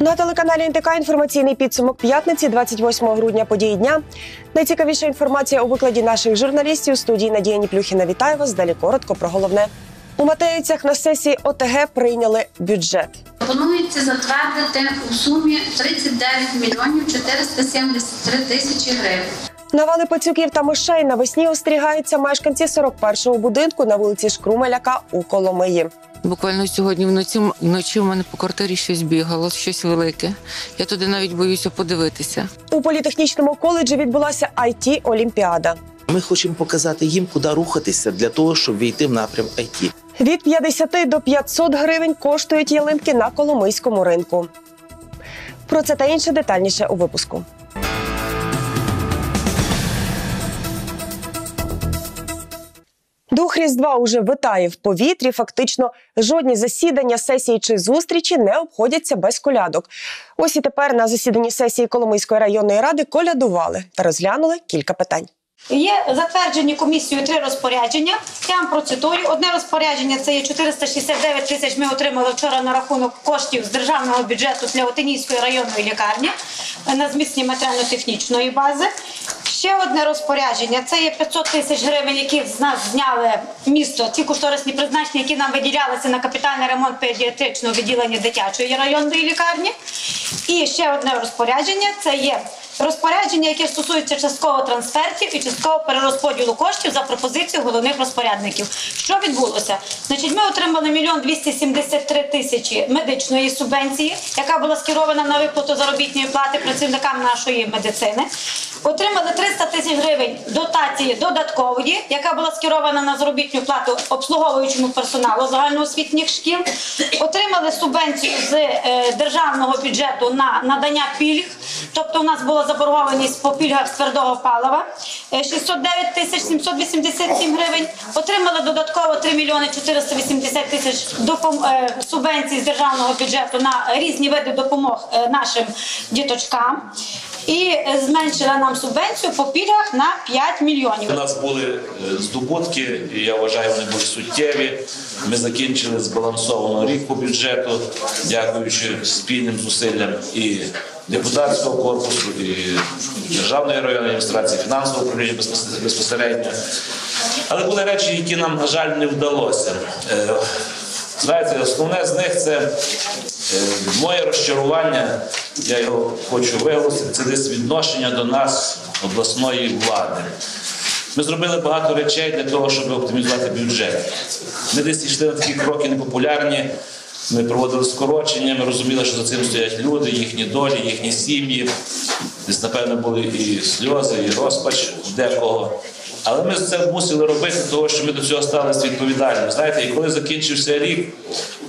На телеканалі НТК інформаційний підсумок п'ятниці, 28 грудня події дня. Найцікавіша інформація у викладі наших журналістів. Студії Надія Ніплюхіна вітаю вас. Далі коротко про головне. У Матеїцях на сесії ОТГ прийняли бюджет. Планується затвердити у сумі 39 мільйонів 473 тисячі гривень. Навали пацюків та мишей навесні остерігаються мешканці 41-го будинку на вулиці Шкрумеляка у Коломиї. Буквально сьогодні вночі, вночі в мене по квартирі щось бігало, щось велике. Я туди навіть боюся подивитися. У політехнічному коледжі відбулася it олімпіада Ми хочемо показати їм, куди рухатися для того, щоб війти в напрям IT. Від 50 до 500 гривень коштують ялинки на Коломийському ринку. Про це та інше детальніше у випуску. Різдва уже витає в повітрі. Фактично, жодні засідання, сесії чи зустрічі не обходяться без колядок. Ось і тепер на засіданні сесії Коломийської районної ради колядували та розглянули кілька питань. Є затверджені комісією три розпорядження. Я вам процитую. Одне розпорядження це є 469 тисяч. Ми отримали вчора на рахунок коштів з державного бюджету для Отинійської районної лікарні на зміцнення матеріально-технічної бази. Ще одне розпорядження це є 500 тисяч гривень, які з нас зняли місто. Ті кошторисні призначення, які нам виділялися на капітальний ремонт педіатричного відділення дитячої районної лікарні. І ще одне розпорядження це є розпорядження, яке стосується частково трансфертів і частково перерозподілу коштів за пропозицією головних розпорядників. Що відбулося? Значить, ми отримали мільйон 273 тисячі медичної субвенції, яка була скерована на виплату заробітної плати працівникам нашої медицини. Отримали 300 тисяч гривень дотації додаткової, яка була скерована на заробітну плату обслуговуючому персоналу загальноосвітніх шкіл. Отримали субвенцію з е, державного бюджету на надання пільг. Тобто, у нас була заборгованість по пільгах з твердого палива е, 609 тисяч 787 гривень. Отримали додатково 3 мільйони 480 тисяч е, субвенцій з державного бюджету на різні види допомог е, нашим діточкам. І е, зменшила нам субвенцію по пільгах на 5 мільйонів. У нас були е, здобутки, і я вважаю, вони були суттєві. Ми закінчили збалансований рік по бюджету, дякуючи спільним зусиллям і депутатського корпусу, і державної районної адміністрації, фінансового управління безпосередньо. Але були речі, які нам, на жаль, не вдалося. Е, Знаєте, основне з них це е, моє розчарування, я його хочу виголосити, це десь відношення до нас, обласної влади. Ми зробили багато речей для того, щоб оптимізувати бюджет. Ми десь йшли на такі кроки непопулярні. Ми проводили скорочення, ми розуміли, що за цим стоять люди, їхні долі, їхні сім'ї. Десь, напевно, були і сльози, і розпач декого. Але ми це мусили робити, тому що ми до цього сталися відповідальними. Знаєте, і коли закінчився рік,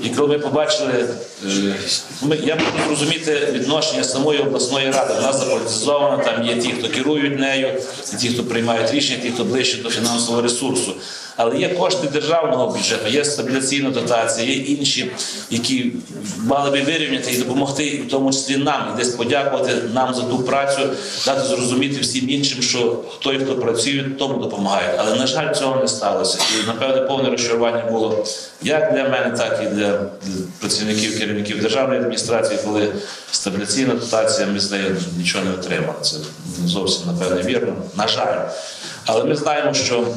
і коли ми побачили, е, ми, я можу зрозуміти відношення самої обласної ради. Вона заполітизована, там є ті, хто керують нею, ті, хто приймають рішення, ті, хто ближче до фінансового ресурсу. Але є кошти державного бюджету, є стабіляційна дотація, є інші, які мали би вирівняти і допомогти, в тому числі нам, і десь подякувати нам за ту працю, дати зрозуміти всім іншим, що той, хто працює, тому допомагають. Але на жаль, цього не сталося. І напевне повне розчарування було як для мене, так і для працівників керівників державної адміністрації, коли стабіляційна дотація, ми з нею нічого не отримали. Це зовсім напевне вірно. На жаль. Але ми знаємо, що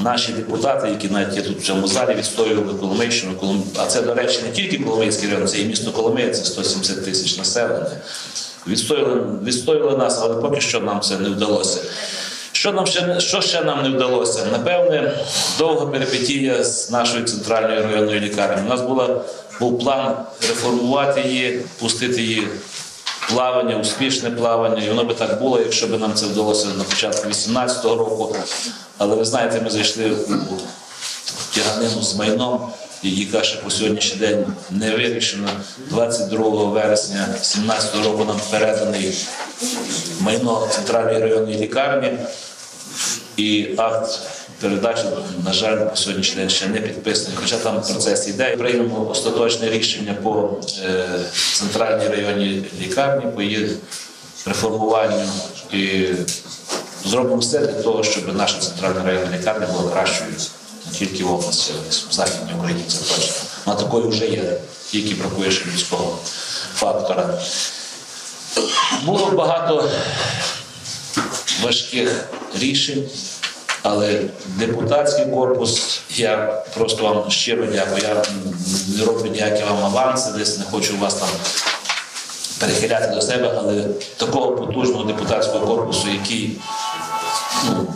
Наші депутати, які навіть є тут в цьому залі, відстоювали Коломийщину. Колом- А це, до речі, не тільки Коломийський район, це і місто Коломия, це 170 тисяч населення. Відстоювали, відстоювали нас, але поки що нам це не вдалося. Що нам ще що ще нам не вдалося? Напевне, довга перипетія з нашою центральною районною лікарнею. У нас була був план реформувати її, пустити її плавання, успішне плавання, і воно би так було, якщо б нам це вдалося на початку 2018 року. Але ви знаєте, ми зайшли у тяганину з майном, яка ще по сьогоднішній день не вирішена. 22 вересня 2017 року нам переданий майно центральної районної лікарні. І акт передачі, на жаль, по сьогоднішній день ще не підписаний, хоча там процес іде. Приймемо остаточне рішення по е, центральній районній лікарні, по її реформуванню і зробимо все для того, щоб наша центральна районна лікарня була кращою не тільки в області, в Західній Україні. Це точно. Вона такою вже є, тільки бракує ще людського фактора. Було багато важких рішень, але депутатський корпус, я просто вам щиро дякую. Я не роблю ніякі вам аванси, десь не хочу вас там перехиляти до себе, але такого потужного депутатського корпусу, який, ну,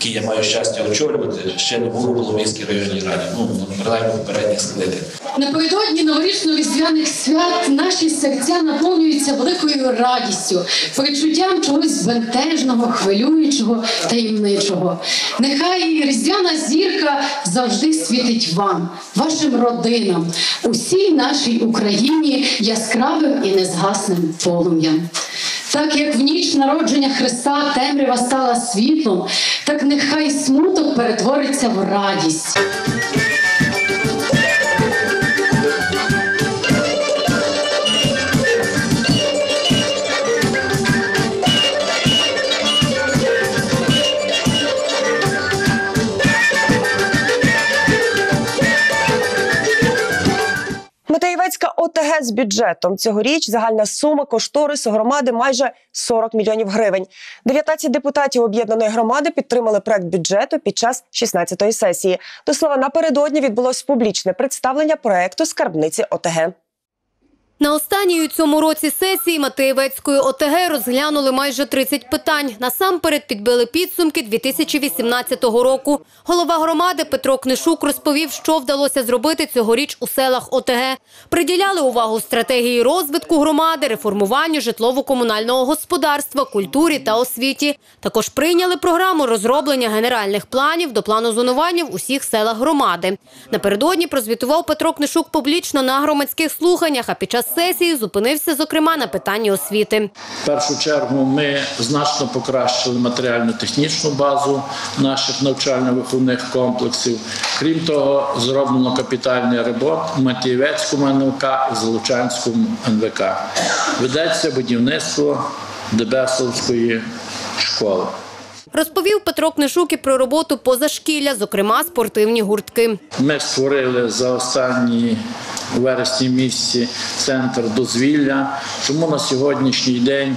який я маю щастя очолювати, ще не було в Коломийській районній раді. Ну, принаймні попередніх скликань. Напередодні новорічно-різдвяних свят наші серця наповнюються великою радістю, перечуттям чогось бентежного, хвилюючого, таємничого. Нехай різдвяна зірка завжди світить вам, вашим родинам, усій нашій Україні яскравим і незгасним полум'ям. Так як в ніч народження Христа темрява стала світлом, так нехай смуток перетвориться в радість. З бюджетом цьогоріч загальна сума кошторису громади майже 40 мільйонів гривень. 19 депутатів об'єднаної громади підтримали проект бюджету під час 16-ї сесії. До слова, напередодні відбулось публічне представлення проекту скарбниці ОТГ. На останній у цьому році сесії Матеєвецької ОТГ розглянули майже 30 питань. Насамперед підбили підсумки 2018 року. Голова громади Петро Книшук розповів, що вдалося зробити цьогоріч у селах ОТГ. Приділяли увагу стратегії розвитку громади, реформуванню житлово-комунального господарства, культурі та освіті. Також прийняли програму розроблення генеральних планів до плану зонування в усіх селах громади. Напередодні прозвітував Петро Книшук публічно на громадських слуханнях, а під час сесії зупинився, зокрема, на питанні освіти. В першу чергу ми значно покращили матеріально-технічну базу наших навчально-виховних комплексів. Крім того, зроблено капітальний ремонт в Матієвецькому НЛК і Залучанському НВК. Ведеться будівництво Дебесовської школи. Розповів Петро Книшук і про роботу позашкілля, зокрема спортивні гуртки. Ми створили за останні вересні місяці центр дозвілля. Тому на сьогоднішній день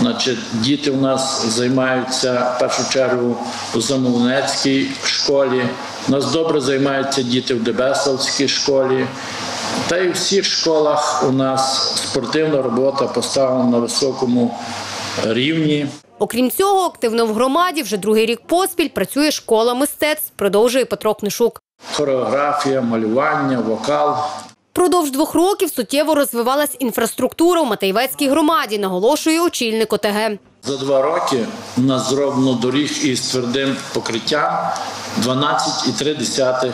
значить, діти у нас займаються в першу чергу у Замовнецькій школі. У нас добре займаються діти в Дебесовській школі. Та й у всіх школах у нас спортивна робота поставлена на високому рівні. Окрім цього, активно в громаді вже другий рік поспіль працює школа мистецтв, продовжує Петро Книшук. Хореографія, малювання, вокал. Продовж двох років суттєво розвивалась інфраструктура у Матейвецькій громаді, наголошує очільник ОТГ. За два роки у нас зроблено доріг із твердим покриттям 12,3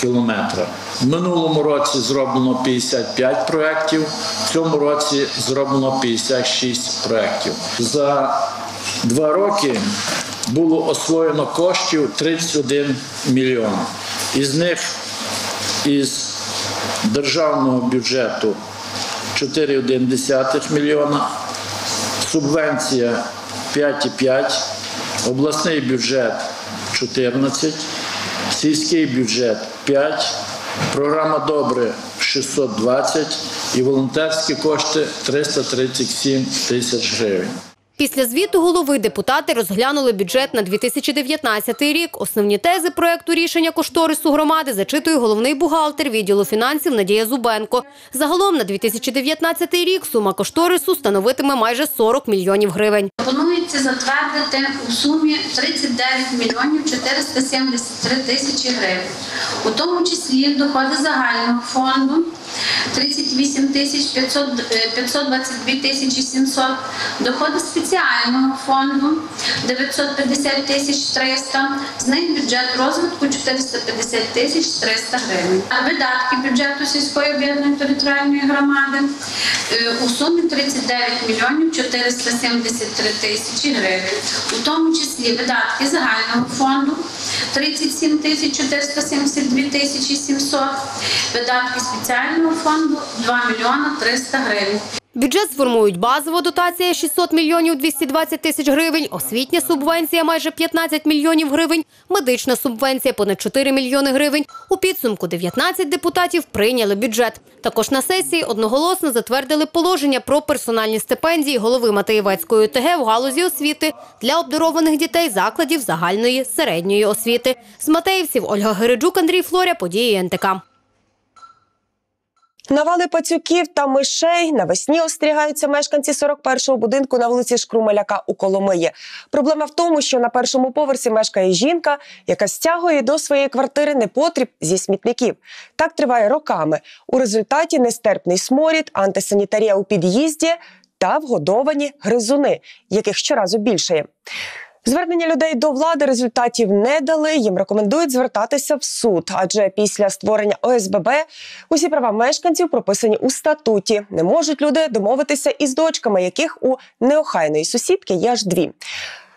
кілометра. В минулому році зроблено 55 проєктів, в цьому році зроблено 56 проєктів. За два роки було освоєно коштів 31 мільйон. Із них із державного бюджету 4,1 мільйона, субвенція 5,5, обласний бюджет 14, сільський бюджет 5, програма Добре 620 і волонтерські кошти 337 тисяч гривень. Після звіту голови депутати розглянули бюджет на 2019 рік. Основні тези проекту рішення кошторису громади зачитує головний бухгалтер відділу фінансів Надія Зубенко. Загалом на 2019 рік сума кошторису становитиме майже 40 мільйонів гривень. Планується затвердити у сумі 39 мільйонів 473 тисячі гривень, у тому числі доходи загального фонду 38 тисяч 500, е, 522 тисячі 700, доходи спеціального фонду 950 тисяч 300, з них бюджет розвитку 450 тисяч 300 гривень. А видатки бюджету сільської об'єднаної територіальної громади е, у сумі 39 мільйонів 473 тисячі гривень, у тому числі видатки загального фонду 37 тисяч 472 тисячі 700, видатки спеціального фонду 2 мільйона 300 гривень. Бюджет сформують базова дотація 600 мільйонів 220 тисяч гривень, освітня субвенція майже 15 мільйонів гривень, медична субвенція понад 4 мільйони гривень. У підсумку 19 депутатів прийняли бюджет. Також на сесії одноголосно затвердили положення про персональні стипендії голови Матеєвецької ОТГ в галузі освіти для обдарованих дітей закладів загальної середньої освіти. З Матеївців Ольга Гереджук, Андрій Флоря, події НТК. Навали пацюків та мишей навесні остерігаються мешканці 41-го будинку на вулиці Шкрумеляка у Коломиї. Проблема в тому, що на першому поверсі мешкає жінка, яка стягує до своєї квартири непотріб зі смітників. Так триває роками. У результаті нестерпний сморід, антисанітарія у під'їзді та вгодовані гризуни, яких щоразу більшає. Звернення людей до влади результатів не дали. Їм рекомендують звертатися в суд, адже після створення ОСББ усі права мешканців прописані у статуті. Не можуть люди домовитися із дочками, яких у неохайної сусідки є аж дві.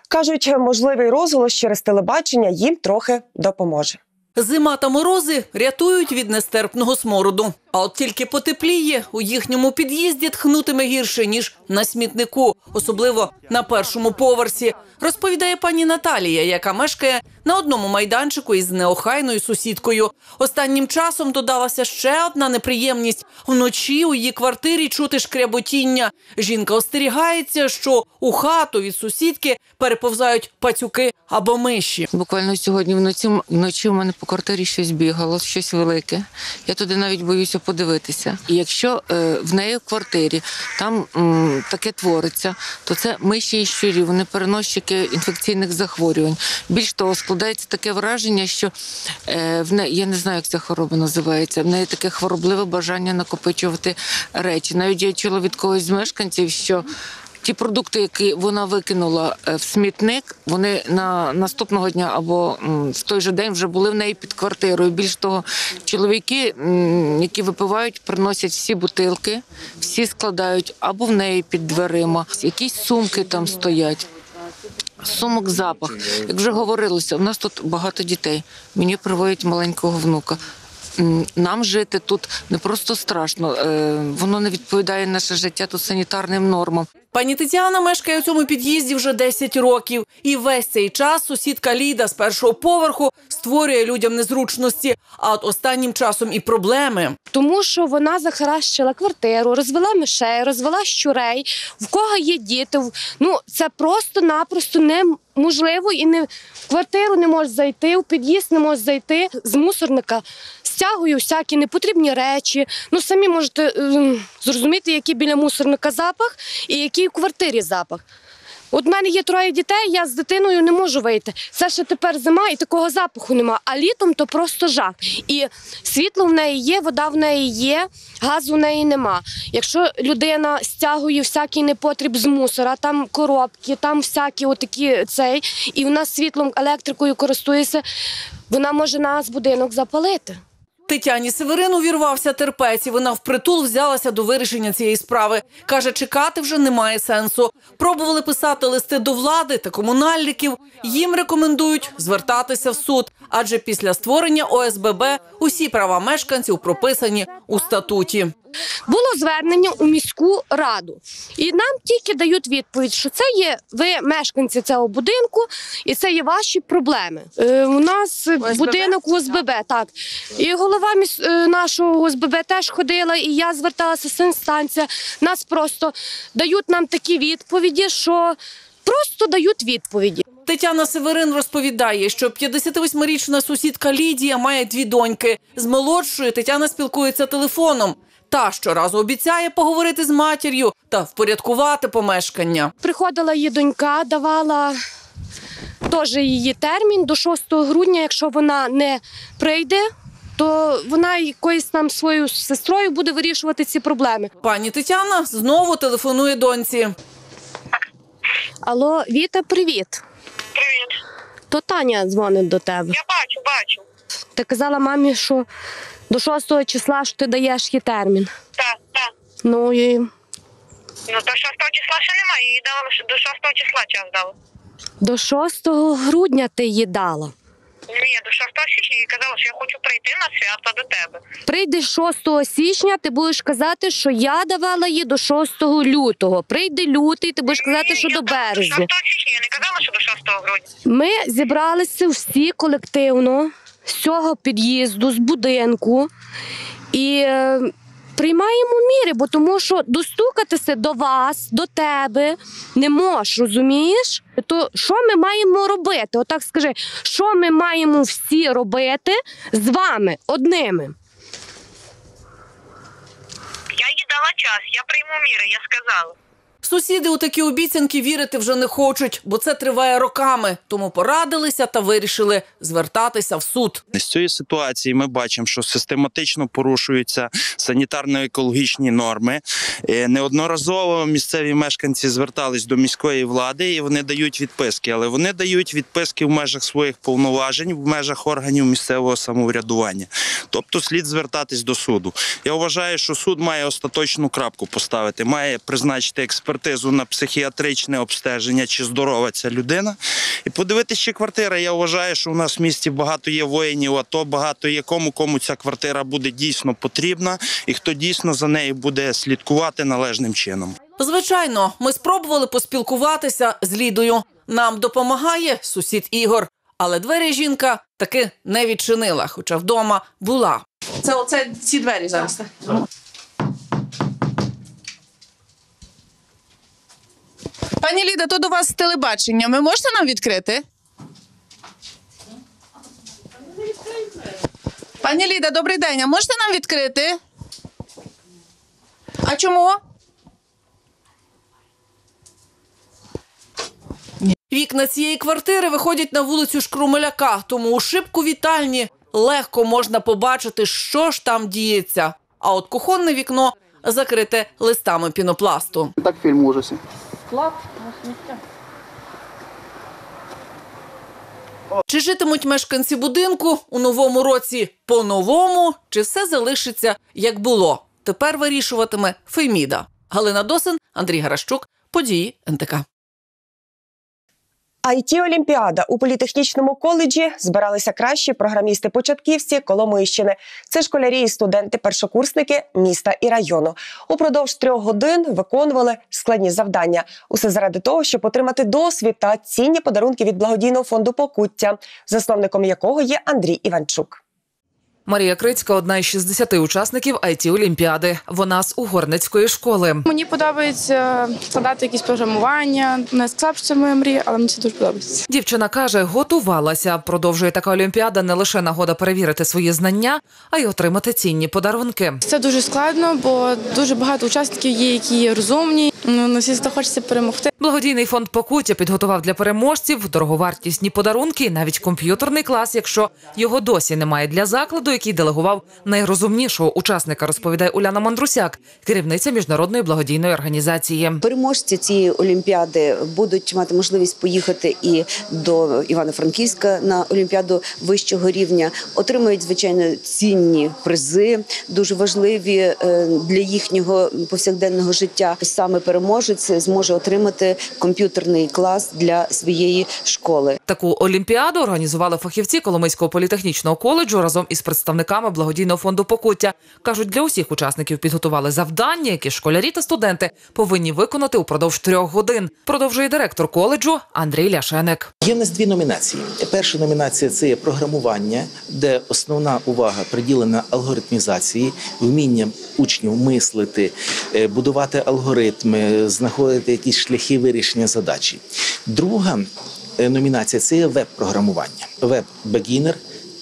Кажуть, можливий розголос через телебачення їм трохи допоможе. Зима та морози рятують від нестерпного смороду. А от тільки потепліє, у їхньому під'їзді тхнутиме гірше, ніж на смітнику, особливо на першому поверсі, розповідає пані Наталія, яка мешкає на одному майданчику із неохайною сусідкою. Останнім часом додалася ще одна неприємність. Вночі у її квартирі чути шкряботіння. Жінка остерігається, що у хату від сусідки переповзають пацюки або миші. Буквально сьогодні вночі, вночі в мене по квартирі щось бігало, щось велике. Я туди навіть боюся подивитися. І якщо е, в неї в квартирі там таке твориться, то це миші і щурі, вони переносчики інфекційних захворювань. Більш того, складається таке враження, що е, в неї, я не знаю, як ця хвороба називається, в неї таке хворобливе бажання накопичувати речі. Навіть я чула від когось з мешканців, що Ті продукти, які вона викинула е, в смітник, вони на наступного дня або в той же день вже були в неї під квартирою. Більш того, чоловіки, які випивають, приносять всі бутилки, всі складають або в неї під дверима, якісь сумки там стоять. Сумок запах. Як вже говорилося, у нас тут багато дітей. Мені приводять маленького внука. Нам жити тут не просто страшно, е, воно не відповідає наше життя тут санітарним нормам. Пані Тетяна мешкає у цьому під'їзді вже 10 років, і весь цей час сусідка Ліда з першого поверху створює людям незручності. А от останнім часом і проблеми. тому що вона захаращила квартиру, розвела мишей, розвела щурей, в кого є діти. В- Ну це просто-напросто неможливо і не в квартиру не може зайти, в під'їзд не може зайти з мусорника. Стягую всякі непотрібні речі. Ну самі можете ем, зрозуміти, який біля мусорника запах і який в квартирі запах. От в мене є троє дітей, я з дитиною не можу вийти. Це ще тепер зима і такого запаху нема. А літом то просто жах. І світло в неї є, вода в неї є, газу в неї нема. Якщо людина стягує всякий непотріб з мусора, там коробки, там всякі отакі цей, і вона світлом, електрикою користується, вона може нас будинок запалити. Тетяні Северин увірвався терпець, і вона впритул взялася до вирішення цієї справи. Каже, чекати вже немає сенсу. Пробували писати листи до влади та комунальників. Їм рекомендують звертатися в суд, адже після створення ОСББ усі права мешканців прописані у статуті. Було звернення у міську раду, і нам тільки дають відповідь, що це є ви мешканці цього будинку, і це є ваші проблеми. Е, у нас е, будинок в ОСББ, так. І голова міс, е, нашого ОСББ теж ходила, і я зверталася з інстанція. Нас просто дають нам такі відповіді, що просто дають відповіді. Тетяна Северин розповідає, що 58-річна сусідка Лідія має дві доньки. З молодшою Тетяна спілкується телефоном. Та щоразу обіцяє поговорити з матір'ю та впорядкувати помешкання. Приходила її донька, давала теж її термін до 6 грудня. Якщо вона не прийде, то вона якоюсь там своєю сестрою буде вирішувати ці проблеми. Пані Тетяна знову телефонує доньці. Алло, Віта, привіт. Привіт. То Таня дзвонить до тебе. Я бачу, бачу. Ти казала мамі, що до 6 числа що ти даєш їй термін. Так, так. Ну і Ну, до 6 числа ще немає, їй дала до 6 числа час дали. до 6 грудня ти їй дала. Ні, до 6 січня я казала, що я хочу прийти на свято до тебе. Прийде 6 січня, ти будеш казати, що я давала її до 6 лютого. Прийде лютий, ти будеш казати, що до березня. 6 січня я не казала, що до 6 грудня. Ми зібралися всі колективно з цього під'їзду, з будинку і е, приймаємо міри, бо тому що достукатися до вас, до тебе не можеш, розумієш? То що ми маємо робити? Отак скажи, що ми маємо всі робити з вами одними? Я їй дала час, я прийму міри, я сказала. Сусіди у такі обіцянки вірити вже не хочуть, бо це триває роками. Тому порадилися та вирішили звертатися в суд. З цієї ситуації ми бачимо, що систематично порушуються санітарно-екологічні норми. Е, Неодноразово місцеві мешканці звертались до міської влади і вони дають відписки, але вони дають відписки в межах своїх повноважень, в межах органів місцевого самоврядування. Тобто слід звертатись до суду. Я вважаю, що суд має остаточну крапку поставити, має призначити експертизу на психіатричне обстеження, чи здорова ця людина, і подивитися, чи квартира. Я вважаю, що у нас в місті багато є воїнів, АТО, багато є кому, кому ця квартира буде дійсно потрібна, і хто дійсно за нею буде слідкувати належним чином. Звичайно, ми спробували поспілкуватися з Лідою. Нам допомагає сусід Ігор, але двері жінка таки не відчинила, хоча вдома була. Це оце ці двері зараз. Пані Ліда, то до вас телебачення. Ви можете нам відкрити? Пані Ліда, добрий день. А можете нам відкрити? А чому? Вікна цієї квартири виходять на вулицю Шкрумеляка, тому у шибку вітальні легко можна побачити, що ж там діється. А от кухонне вікно закрите листами пінопласту. Так фільм ужасів. Чи житимуть мешканці будинку у новому році по-новому, чи все залишиться як було? Тепер вирішуватиме Феміда. Галина Досин, Андрій Гаращук, події НТК. It Олімпіада у політехнічному коледжі збиралися кращі програмісти-початківці Коломийщини. Це школярі і студенти-першокурсники міста і району. Упродовж трьох годин виконували складні завдання. Усе заради того, щоб отримати досвід та цінні подарунки від благодійного фонду Покуття, засновником якого є Андрій Іванчук. Марія Крицька одна із 60 учасників it Олімпіади. Вона з Угорницької школи. Мені подобається складати якісь програмування. Не сказав, що це моя мрія, але мені це дуже подобається. Дівчина каже, готувалася. Продовжує така олімпіада не лише нагода перевірити свої знання, а й отримати цінні подарунки. Це дуже складно, бо дуже багато учасників є, які є розумні. Ну, всі хочеться перемогти. Благодійний фонд Покуття підготував для переможців дороговартісні подарунки, навіть комп'ютерний клас, якщо його досі немає для закладу, який делегував найрозумнішого учасника, розповідає Уляна Мандрусяк, керівниця міжнародної благодійної організації. Переможці цієї олімпіади будуть мати можливість поїхати і до Івано-Франківська на олімпіаду вищого рівня. Отримують звичайно цінні призи, дуже важливі е, для їхнього повсякденного життя. Саме переможець зможе отримати комп'ютерний клас для своєї школи. Таку олімпіаду організували фахівці Коломийського політехнічного коледжу разом із представниками благодійного фонду Покуття. кажуть, для усіх учасників підготували завдання, які школярі та студенти повинні виконати упродовж трьох годин. Продовжує директор коледжу Андрій Ляшеник. Є нас дві номінації. Перша номінація це є програмування, де основна увага приділена алгоритмізації, вмінням учнів мислити, е, будувати алгоритми, знаходити якісь шляхи вирішення задачі. Друга номінація це є веб-програмування, веб-бегінер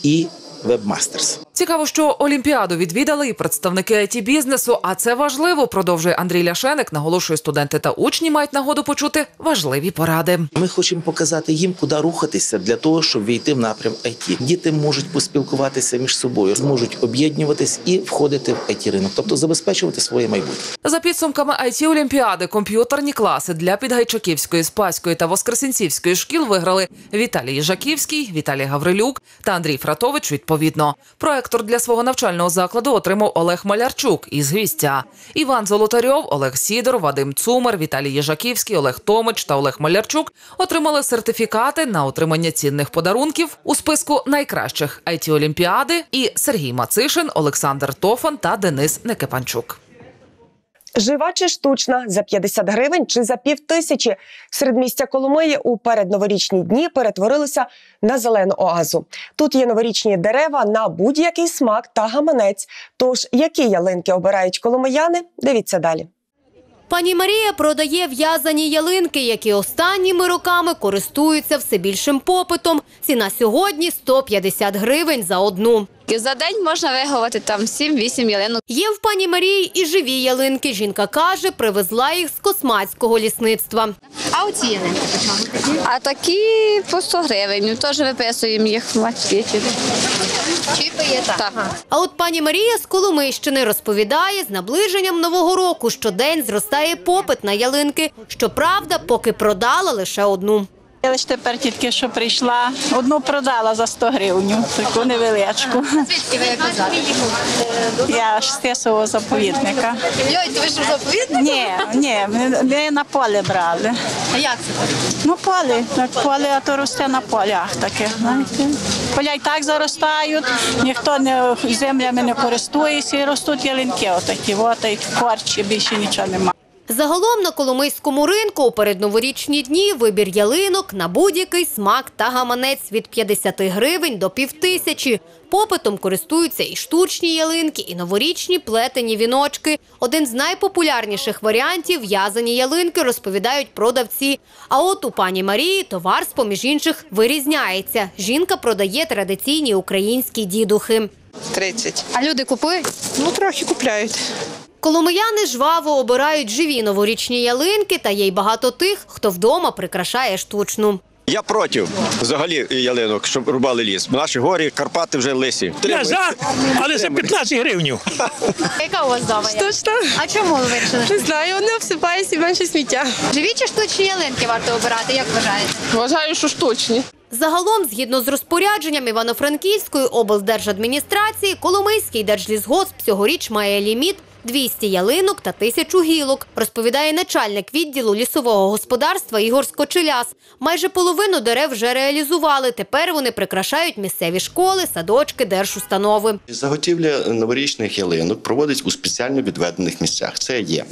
і веб-мастерс. Цікаво, що олімпіаду відвідали і представники it бізнесу. А це важливо. Продовжує Андрій Ляшеник. Наголошує, студенти та учні мають нагоду почути важливі поради. Ми хочемо показати їм, куди рухатися для того, щоб війти в напрям IT. Діти можуть поспілкуватися між собою, зможуть об'єднуватись і входити в it ринок, тобто забезпечувати своє майбутнє. За підсумками it олімпіади, комп'ютерні класи для Підгайчаківської, Спаської та Воскресенцівської шкіл виграли Віталій Жаківський, Віталій Гаврилюк та Андрій Фратович. Відповідно, проект Проектор для свого навчального закладу отримав Олег Малярчук із Гвістя. Іван Золотарьов, Олег Сідор, Вадим Цумер, Віталій Єжаківський, Олег Томич та Олег Малярчук отримали сертифікати на отримання цінних подарунків у списку найкращих it олімпіади і Сергій Мацишин, Олександр Тофан та Денис Некепанчук. Жива чи штучна за 50 гривень чи за пів тисячі середмістя Коломиї у передноворічні дні перетворилося на зелену оазу. Тут є новорічні дерева на будь-який смак та гаманець. Тож які ялинки обирають коломияни? Дивіться далі. Пані Марія продає в'язані ялинки, які останніми роками користуються все більшим попитом. Ціна сьогодні 150 гривень за одну. За день можна виговати там 7-8 ялинок. Є в пані Марії і живі ялинки. Жінка каже, привезла їх з космацького лісництва. А оці ялинки А такі по 100 гривень. Теж виписуємо їх бачите. Чіпи є так. А от пані Марія з Коломийщини розповідає, з наближенням нового року щодень зростає попит на ялинки. Щоправда, поки продала лише одну. Я лише тепер тільки що прийшла. Одну продала за 100 гривень, таку невеличку. Звідки ви? Я ж тисового заповідника. Йой, ви ж заповідник? Ні, ні, ми, на поле брали. А як це? Ну, поле, так поле, а то росте на полях таке. Знаєте. Поля й так заростають, ніхто не землями не користується і ростуть ялинки отакі, от і корчі, більше нічого немає. Загалом на Коломийському ринку у передноворічні дні вибір ялинок на будь-який смак та гаманець від 50 гривень до півтисячі. Попитом користуються і штучні ялинки, і новорічні плетені віночки. Один з найпопулярніших варіантів – в'язані ялинки, розповідають продавці. А от у пані Марії товар, з-поміж інших, вирізняється. Жінка продає традиційні українські дідухи. 30. А люди купують? Ну, трохи купляють. Коломияни жваво обирають живі новорічні ялинки, та є й багато тих, хто вдома прикрашає штучну. Я проти взагалі ялинок, щоб рубали ліс. Наші горі, Карпати вже лисі. Я за, але за 15 гривень. Яка у вас вдома? є? Штучно. А чому ви вирішили? Не знаю, вони обсипаються і менше сміття. Живі чи штучні ялинки варто обирати, як вважаєте? Вважаю, що штучні. Загалом, згідно з розпорядженням Івано-Франківської облдержадміністрації, Коломийський держлісгосп цьогоріч має ліміт 200 ялинок та тисячу гілок, розповідає начальник відділу лісового господарства Ігор Скочеляс. Майже половину дерев вже реалізували. Тепер вони прикрашають місцеві школи, садочки, держустанови. Заготівля новорічних ялинок проводить у спеціально відведених місцях. Це є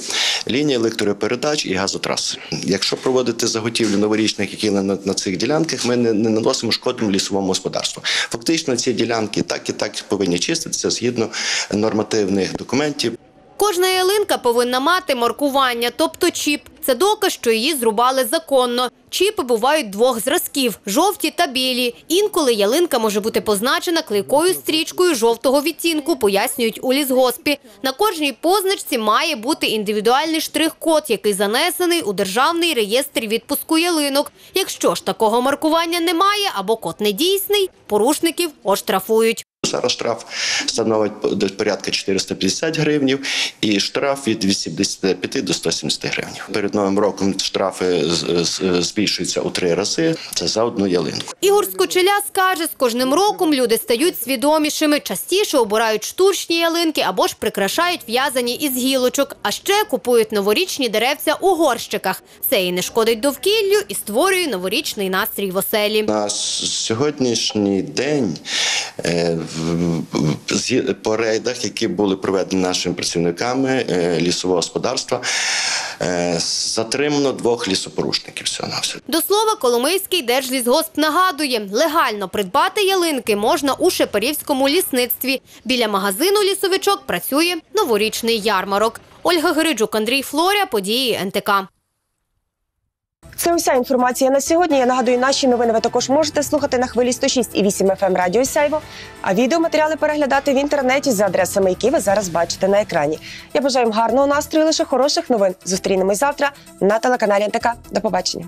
лінія електропередач і газотраси. Якщо проводити заготівлю новорічних які на, цих ділянках, ми не наносимо шкоду лісовому господарству. Фактично, ці ділянки так і так повинні чиститися згідно нормативних документів. Кожна ялинка повинна мати маркування, тобто чіп. Це доказ, що її зрубали законно. Чіпи бувають двох зразків – жовті та білі. Інколи ялинка може бути позначена клейкою стрічкою жовтого відтінку, пояснюють у лісгоспі. На кожній позначці має бути індивідуальний штрих-код, який занесений у Державний реєстр відпуску ялинок. Якщо ж такого маркування немає або код недійсний, порушників оштрафують. Зараз штраф становить до порядка 450 гривнів і штраф від 85 до 170 гривень. Перед новим роком штрафи збільшуються у три рази. Це за одну ялинку. Ігор Скочеля скаже, з кожним роком люди стають свідомішими, частіше обирають штучні ялинки або ж прикрашають в'язані із гілочок, а ще купують новорічні деревця у горщиках. Це і не шкодить довкіллю, і створює новорічний настрій в оселі. На сьогоднішній день е, по рейдах, які були проведені нашими працівниками е, лісового господарства, е, затримано двох лісопорушників. До слова, Коломийський держлісгосп нагадує, легально придбати ялинки можна у Шепарівському лісництві. Біля магазину лісовичок працює новорічний ярмарок. Ольга Гриджук, Андрій Флоря, події НТК. Це уся інформація на сьогодні. Я нагадую, наші новини ви також можете слухати на хвилі 106,8 FM Радіо Сяйво, а відеоматеріали переглядати в інтернеті за адресами, які ви зараз бачите на екрані. Я бажаю вам гарного настрою, лише хороших новин. Зустрінемось завтра на телеканалі НТК. До побачення.